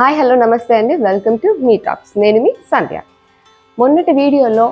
Hi hello నమస్తే అండి. Welcome to మీ టాక్స్. నేను మీ సంధ్య. మొన్నటి వీడియోలో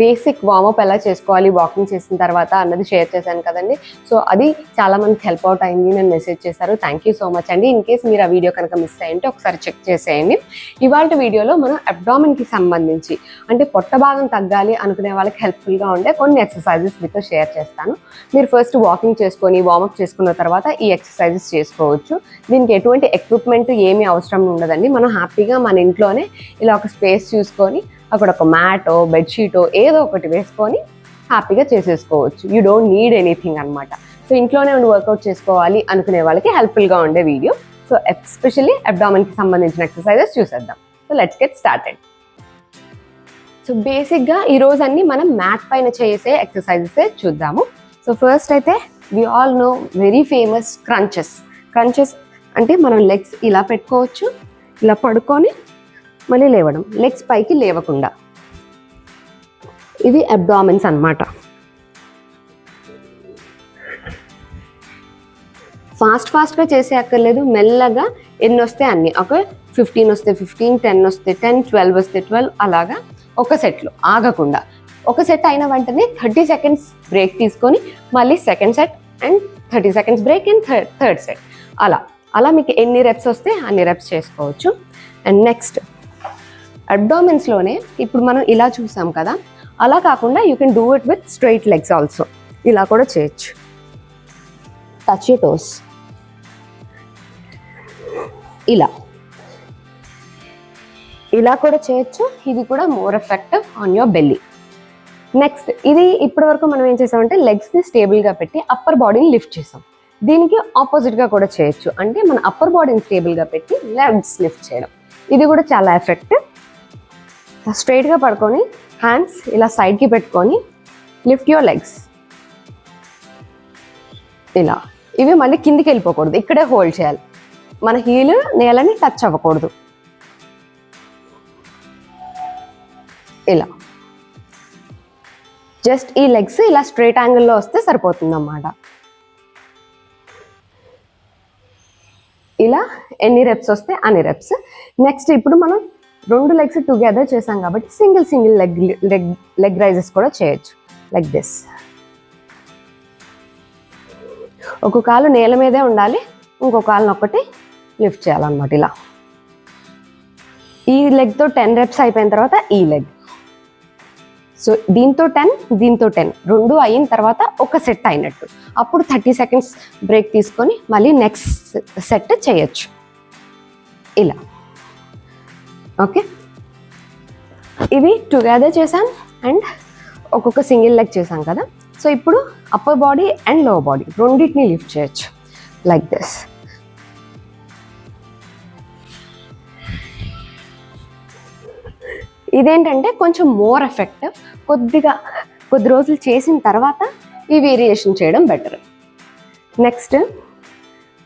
బేసిక్ వార్మప్ ఎలా చేసుకోవాలి వాకింగ్ చేసిన తర్వాత అన్నది షేర్ చేశాను కదండి. సో అది చాలా మందికి హెల్ప్ అవుట్ అయింది నేను మెసేజ్ చేశారు. థ్యాంక్ యూ సో మచ్ అండి. ఇన్ కేస్ మీరు ఆ వీడియో కనుక మిస్ అయ్యింటే ఒకసారి చెక్ చేసేయండి. ఇవాళ వీడియోలో మనం అబ్డామిన్కి సంబంధించి అంటే పొట్ట భాగం తగ్గాలి అనుకునే వాళ్ళకి హెల్ప్ఫుల్గా ఉండే కొన్ని ఎక్సర్సైజెస్ మీతో షేర్ చేస్తాను. మీరు ఫస్ట్ వాకింగ్ చేసుకొని వార్మప్ చేసుకున్న తర్వాత ఈ ఎక్సర్సైజెస్ చేసుకోవచ్చు. దీనికి ఎటువంటి ఎక్విప్మెంట్ ఏమీ అవసరం ఉండదండి. మనం హ్యాపీగా మన ఇంట్లోనే ఇలా ఒక స్పేస్ చూసుకొని అక్కడ ఒక మ్యాటో బెడ్షీటో ఏదో ఒకటి వేసుకొని హ్యాపీగా చేసేసుకోవచ్చు. యూ డోంట్ నీడ్ ఎనీథింగ్ అనమాట సో ఇంట్లోనే ఉండి వర్కౌట్ చేసుకోవాలి అనుకునే వాళ్ళకి హెల్ప్ఫుల్గా ఉండే వీడియో సో ఎస్పెషల్లీ అబ్డామిన్కి సంబంధించిన ఎక్సర్సైజెస్ చూసేద్దాం. So let's get started so బేసిక్గా ఈ రోజు అన్ని మనం మ్యాట్ పైన చేసే ఎక్సర్సైజెస్ చూద్దాము. సో ఫస్ట్ అయితే we all know very famous crunches crunches అంటే మనం లెగ్స్ ఇలా పెట్టుకోవచ్చు ఇలా పడుకొని మళ్ళీ లేవడం. లెగ్స్ పైకి లేవకుండా. ఇది అబ్డామిన్స్ అన్నమాట. ఫాస్ట్ ఫాస్ట్గా చేసే అక్కర్లేదు. మెల్లగా ఎన్ని వస్తే అన్ని. ఒక ఫిఫ్టీన్ వస్తే ఫిఫ్టీన్ టెన్ వస్తే టెన్ ట్వెల్వ్ వస్తే ట్వెల్వ్ అలాగా ఒక సెట్లో ఆగకుండా. ఒక సెట్ అయిన వెంటనే థర్టీ సెకండ్స్ బ్రేక్ తీసుకొని మళ్ళీ second set and thirty seconds break and third third set అలా. అలా మీకు ఎన్ని రెప్స్ వస్తే అన్ని రెప్స్ చేసుకోవచ్చు. అండ్ నెక్స్ట్ అబ్డామిన్స్లోనే ఇప్పుడు మనం ఇలా చూసాం కదా అలా కాకుండా you can do it with straight legs also ఇలా కూడా చేయొచ్చు. టచ్ యూ టోస్ ఇలా. ఇలా కూడా చేయొచ్చు. ఇది కూడా more effective on your belly next ఇది ఇప్పటి వరకు మనం ఏం చేసామంటే లెగ్స్ని స్టేబుల్గా పెట్టి అప్పర్ బాడీని లిఫ్ట్ చేసాం. దీనికి ఆపోజిట్గా కూడా చేయొచ్చు. అంటే మన అప్పర్ బాడీని స్టేబుల్గా పెట్టి లెగ్స్ లిఫ్ట్ చేయడం. ఇది కూడా చాలా ఎఫెక్టివ్ స్ట్రైట్గా పడుకొని హ్యాండ్స్ ఇలా సైడ్కి పెట్టుకొని లిఫ్ట్ యువర్ లెగ్స్. ఇలా. ఇవి మళ్ళీ కిందికి వెళ్ళిపోకూడదు. ఇక్కడే హోల్డ్ చేయాలి. మన హీల్ నేలని టచ్ అవ్వకూడదు. ఇలా. జస్ట్ ఈ లెగ్స్ ఇలా స్ట్రైట్ యాంగిల్లో వస్తే సరిపోతుందన్నమాట. ఇలా ఎన్ని రెప్స్ వస్తే అన్ని రెప్స్ నెక్స్ట్ ఇప్పుడు మనం రెండు లెగ్స్ టుగెదర్ చేసాం కాబట్టి single single leg leg leg raises కూడా చేయొచ్చు. లైక్ దిస్ ఒక కాలు నేల మీదే ఉండాలి ఇంకో కాలుని ఒకటి లిఫ్ట్ చేయాలన్నమాట ఇలా. ఈ లెగ్తో టెన్ రెప్స్ అయిపోయిన తర్వాత ఈ లెగ్ సో దీంతో టెన్ దీంతో టెన్ రెండు అయిన తర్వాత ఒక సెట్ అయినట్టు. అప్పుడు థర్టీ సెకండ్స్ బ్రేక్ తీసుకొని మళ్ళీ నెక్స్ట్ సెట్ చేయొచ్చు. ఇలా. ఓకే? ఇవి టుగెదర్ చేసాం అండ్ ఒక్కొక్క సింగిల్ లెగ్ చేసాం కదా? సో ఇప్పుడు upper body and lower body రెండింటిని లిఫ్ట్ చేయొచ్చు. లైక్ దిస్ ఇదేంటంటే కొంచెం మోర్ ఎఫెక్టివ్ కొద్దిగా కొద్ది రోజులు చేసిన తర్వాత ఈ వేరియేషన్ చేయడం బెటర్ నెక్స్ట్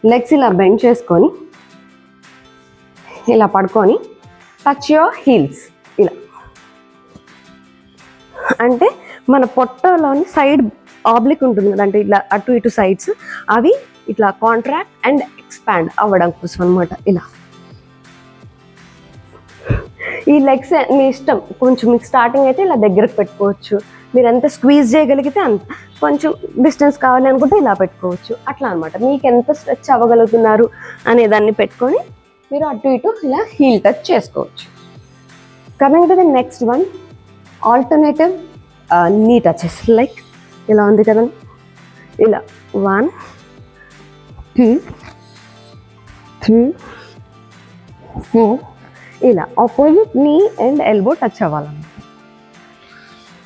లెగ్స్ ఇలా బెండ్ చేసుకొని ఇలా పడుకొని టచ్ యువర్ హీల్స్ ఇలా. అంటే మన పొట్టలోని సైడ్ ఆబ్లిక్ ఉంటుంది కదంటే అంటే ఇట్లా అటు ఇటు సైడ్స్ అవి ఇట్లా కాంట్రాక్ట్ అండ్ ఎక్స్పాండ్ అవ్వడం కోసం అనమాట ఇలా. ఈ లెగ్స్ మీ ఇష్టం? కొంచెం మీకు స్టార్టింగ్ అయితే ఇలా దగ్గరకు పెట్టుకోవచ్చు. మీరు ఎంత స్క్వీజ్ చేయగలిగితే అంత. కొంచెం డిస్టెన్స్ కావాలి అనుకుంటే ఇలా పెట్టుకోవచ్చు. అట్లా అనమాట మీకు ఎంత స్ట్రెచ్ అవ్వగలుగుతున్నారు అనే దాన్ని పెట్టుకొని మీరు అటు ఇటు ఇలా హీల్ టచ్ చేసుకోవచ్చు. Coming to the next one alternative knee touches like ఇలా ఉంది కదా. ఇలా వన్ టూ త్రీ ఫోర్ ఇలా opposite knee and elbow touch అవ్వాలన్నమాట.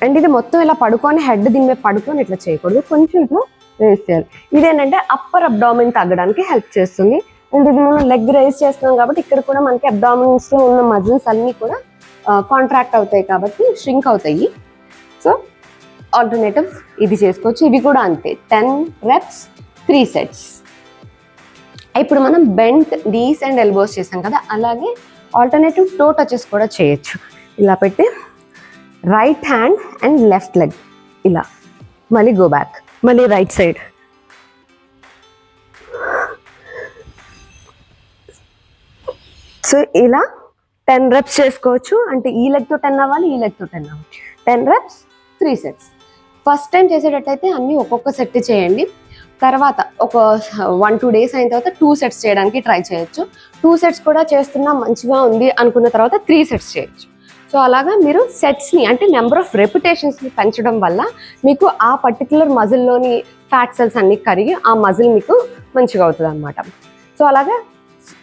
అండ్ ఇది మొత్తం ఇలా పడుకొని హెడ్ దీని మీద పడుకొని ఇట్లా చేయకూడదు. కొంచెం ఇట్లా వేసేయాలి ఇదేంటంటే అప్పర్ అబ్డామిన్ తగ్గడానికి హెల్ప్ చేస్తుంది. అండ్ ఇది మనం లెగ్ రైజ్ చేస్తున్నాం కాబట్టి ఇక్కడ కూడా మనకి abdomens లో ఉన్న మజిల్స్ అన్నీ కూడా కాంట్రాక్ట్ అవుతాయి కాబట్టి ష్రింక్ అవుతాయి. సో ఆల్టర్నేటివ్ ఇది చేసుకోవచ్చు. ఇవి కూడా అంతే. టెన్ రెప్స్ త్రీ సెట్స్ ఇప్పుడు మనం బెంట్ నీస్ అండ్ ఎల్బోస్ చేసాం కదా అలాగే ఆల్టర్నేటివ్ టో టచెస్ కూడా చేయొచ్చు. ఇలా పెట్టి right hand and left leg ఇలా. మళ్ళీ గో బ్యాక్ మళ్ళీ రైట్ సైడ్ సో ఇలా టెన్ రెప్స్ చేసుకోవచ్చు. అంటే ఈ లెగ్తో టెన్ అవ్వాలి ఈ లెగ్తో టెన్ అవ్వాలి. Ten reps three sets first time చేసేటట్టయితే అన్నీ ఒక్కొక్క సెట్ చేయండి. తర్వాత ఒక వన్ టూ డేస్ అయిన తర్వాత టూ సెట్స్ చేయడానికి ట్రై చేయొచ్చు. టూ సెట్స్ కూడా చేస్తున్నా మంచిగా ఉంది అనుకున్న తర్వాత త్రీ సెట్స్ చేయొచ్చు. సో అలాగా మీరు సెట్స్ని అంటే నెంబర్ ఆఫ్ రెప్యుటేషన్స్ని పెంచడం వల్ల మీకు ఆ పర్టికులర్ మజిల్లోని ఫ్యాట్ సెల్స్ అన్ని కరిగి ఆ మజిల్ మీకు మంచిగా అవుతుంది అనమాట సో అలాగా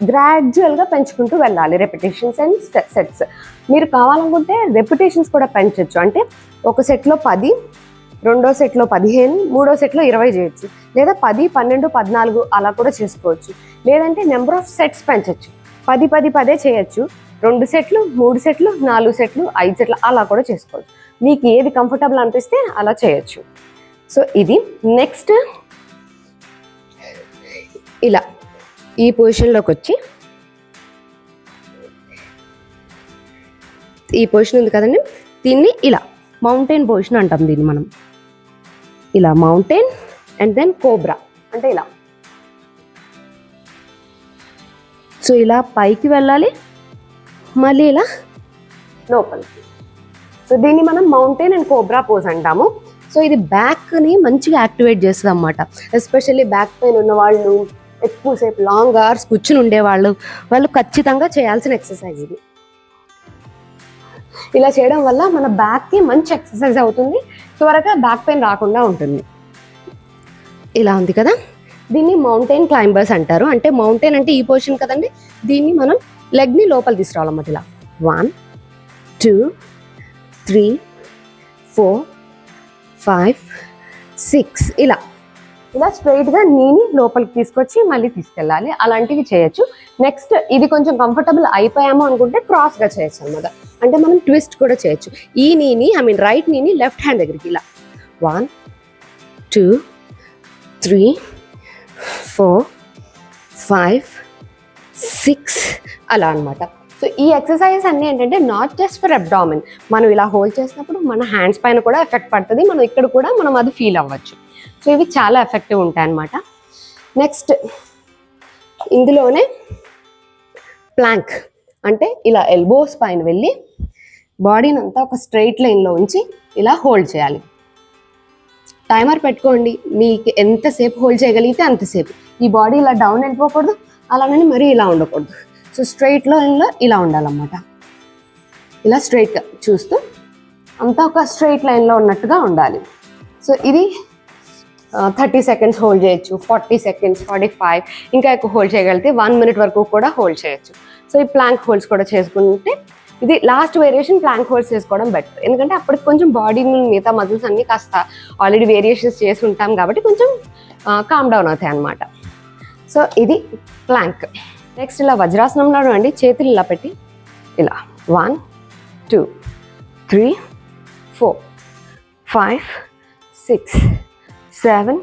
గ్రాడ్యువల్గా పెంచుకుంటూ వెళ్ళాలి రెప్యుటేషన్స్ అండ్ సెట్స్ మీరు కావాలనుకుంటే రెప్యుటేషన్స్ కూడా పెంచవచ్చు అంటే ఒక సెట్లో పది రెండో సెట్లో పదిహేను మూడో సెట్లో ఇరవై చేయొచ్చు. లేదా పది పన్నెండు పద్నాలుగు అలా కూడా చేసుకోవచ్చు. లేదంటే నెంబర్ ఆఫ్ సెట్స్ పెంచవచ్చు పది పది పదే చేయొచ్చు. రెండు సెట్లు మూడు సెట్లు నాలుగు సెట్లు ఐదు సెట్లు అలా కూడా చేసుకోవచ్చు. మీకు ఏది కంఫర్టబుల్ అనిపిస్తే అలా చేయొచ్చు. సో ఇది నెక్స్ట్ ఇలా. ఈ పొజిషన్లోకి వచ్చి ఈ పొజిషన్ ఉంది కదండి. దీన్ని ఇలా మౌంటైన్ పొజిషన్ అంటాం దీన్ని మనం. ఇలా మౌంటైన్ అండ్ దెన్ కోబ్రా అంటే ఇలా. సో ఇలా పైకి వెళ్ళాలి మళ్ళీ ఇలా లోపలికి. సో దీన్ని మనం మౌంటైన్ అండ్ కోబ్రా పోజ్ అంటాము. సో ఇది బ్యాక్ని మంచిగా యాక్టివేట్ చేస్తుంది అనమాట ఎస్పెషల్లీ బ్యాక్ పెయిన్ ఉన్న వాళ్ళు ఎక్కువసేపు లాంగ్ అవర్స్ కూర్చుని ఉండేవాళ్ళు. వాళ్ళు ఖచ్చితంగా చేయాల్సిన ఎక్సర్సైజ్ ఇది. ఇలా చేయడం వల్ల మన బ్యాక్కి మంచి ఎక్సర్సైజ్ అవుతుంది. త్వరగా బ్యాక్ పెయిన్ రాకుండా ఉంటుంది. ఇలా ఉంది కదా? దీన్ని మౌంటైన్ క్లైంబర్స్ అంటారు. అంటే మౌంటైన్ అంటే ఈ పొజిషన్ కదండి? దీన్ని మనం లెగ్ని లోపల తీసుకురావాలన్నమాట ఇలా. One two three four five six ఇలా. ఇలా స్ట్రైట్గా నీని లోపలికి తీసుకొచ్చి మళ్ళీ తీసుకెళ్ళాలి. అలాంటివి చేయొచ్చు. నెక్స్ట్ ఇది కొంచెం కంఫర్టబుల్ అయిపోయాము అనుకుంటే క్రాస్గా చేయొచ్చు అనమాట అంటే మనం ట్విస్ట్ కూడా చేయొచ్చు. ఈ నీని ఐ మీన్ రైట్ నీని లెఫ్ట్ హ్యాండ్ దగ్గరికి ఇలా. One two three four five six అలా అనమాట సో ఈ ఎక్సర్సైజెస్ అన్నీ ఏంటంటే నాట్ జస్ట్ ఫర్ అబ్డామిన్ మనం ఇలా హోల్డ్ చేసినప్పుడు మన హ్యాండ్స్ పైన కూడా ఎఫెక్ట్ పడుతుంది. మనం ఇక్కడ కూడా మనం అది ఫీల్ అవ్వచ్చు. సో ఇవి చాలా ఎఫెక్టివ్ ఉంటాయి అన్నమాట. నెక్స్ట్ ఇందులోనే ప్లాంక్ అంటే ఇలా ఎల్బోస్ పైన వెళ్ళి బాడీని అంతా ఒక స్ట్రైట్ లైన్లో ఉంచి ఇలా హోల్డ్ చేయాలి. టైమర్ పెట్టుకోండి. మీకు ఎంతసేపు హోల్డ్ చేయగలిగితే అంతసేపు ఈ బాడీ ఇలా డౌన్ వెళ్ళిపోకూడదు అలానే మరీ ఇలా ఉండకూడదు. సో స్ట్రైట్ లైన్లో ఇలా ఉండాలన్నమాట. ఇలా స్ట్రైట్గా చూస్తూ అంతా ఒక స్ట్రైట్ లైన్లో ఉన్నట్టుగా ఉండాలి. సో ఇది థర్టీ సెకండ్స్ హోల్డ్ చేయొచ్చు ఫార్టీ సెకండ్స్ ఫార్టీ ఫైవ్ ఇంకా ఎక్కువ హోల్డ్ చేయగలిగితే వన్ మినిట్ వరకు కూడా హోల్డ్ చేయొచ్చు. సో ఈ ప్లాంక్ హోల్డ్స్ కూడా చేసుకుంటే ఇది లాస్ట్ వేరియేషన్ ప్లాంక్ హోల్డ్స్ చేసుకోవడం బెటర్ ఎందుకంటే అప్పటికి కొంచెం బాడీ మిగతా మజిల్స్ అన్ని కాస్త ఆల్రెడీ వేరియేషన్స్ చేసి ఉంటాం కాబట్టి కొంచెం కామ్ డౌన్ అవుతాయి అన్నమాట. సో ఇది ప్లాంక్ నెక్స్ట్ ఇలా వజ్రాసనంలో అండి. చేతులు ఇలా పెట్టి ఇలా one two three four five six seven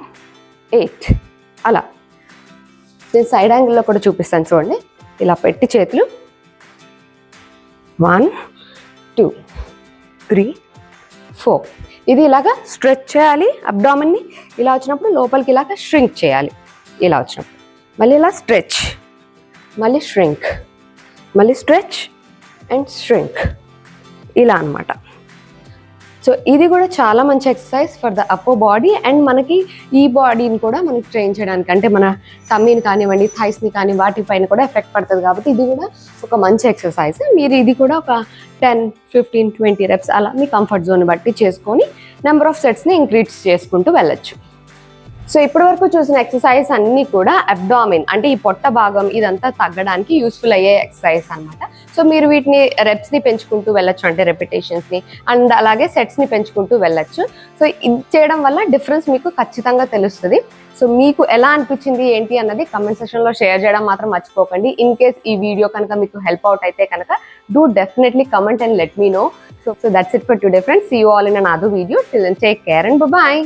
eight అలా. నేను సైడ్ యాంగిల్లో కూడా చూపిస్తాను చూడండి. ఇలా పెట్టి చేతులు. One two three four. ఇది ఇలాగా స్ట్రెచ్ చేయాలి అబ్డామిన్ని. ఇలా వచ్చినప్పుడు లోపలికి ఇలాగ ష్రింక్ చేయాలి. ఇలా వచ్చినప్పుడు. మళ్ళీ ఇలా స్ట్రెచ్. మళ్ళీ ష్రింక్ మళ్ళీ స్ట్రెచ్ అండ్ ష్రింక్ ఇలా అన్నమాట. సో ఇది కూడా చాలా మంచి exercise for the upper body and మనకి ఈ బాడీని కూడా మనకి ట్రైన్ చేయడానికి అంటే మన టమ్మీని కానివ్వండి థైస్ని కానీ వాటిపైన కూడా ఎఫెక్ట్ పడుతుంది కాబట్టి ఇది కూడా ఒక మంచి ఎక్సర్సైజ్ మీరు ఇది కూడా ఒక టెన్ ఫిఫ్టీన్ ట్వంటీ రెప్స్ అలా మీ కంఫర్ట్ జోన్ బట్టి చేసుకొని నెంబర్ ఆఫ్ సెట్స్ని ఇంక్రీజ్ చేసుకుంటూ వెళ్ళొచ్చు. సో ఇప్పటి వరకు చూసిన ఎక్సర్సైజ్ అన్ని కూడా అబ్డామిన్ అంటే ఈ పొట్ట భాగం ఇదంతా తగ్గడానికి యూస్ఫుల్ అయ్యే ఎక్సర్సైజ్ అన్నమాట. సో మీరు వీటిని రెప్స్ని పెంచుకుంటూ వెళ్ళొచ్చు అంటే రెపిటేషన్స్ని అండ్ అలాగే సెట్స్ని పెంచుకుంటూ వెళ్ళొచ్చు. సో ఇది చేయడం వల్ల డిఫరెన్స్ మీకు ఖచ్చితంగా తెలుస్తుంది. సో మీకు ఎలా అనిపించింది ఏంటి అన్నది కమెంట్ సెక్షన్లో షేర్ చేయడం మాత్రం మర్చిపోకండి. ఇన్ కేస్ ఈ వీడియో కనుక మీకు హెల్ప్ అవుట్ అయితే కనుక do definitely comment and let me know so so that's it for to different see you all in another video till take care and bye